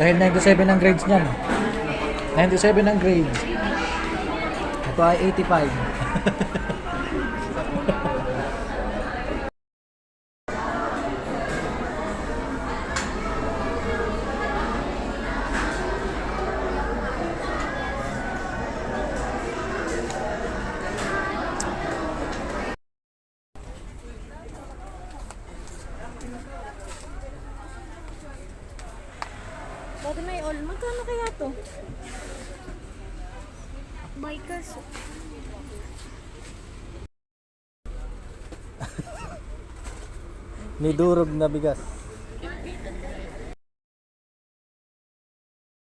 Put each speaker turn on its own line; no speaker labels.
Dahil 97 ang grades niyan. 97 ang grades. Ito ay 85.
Dati may all. Magkano kaya to? Bikers.
May durog na bigas.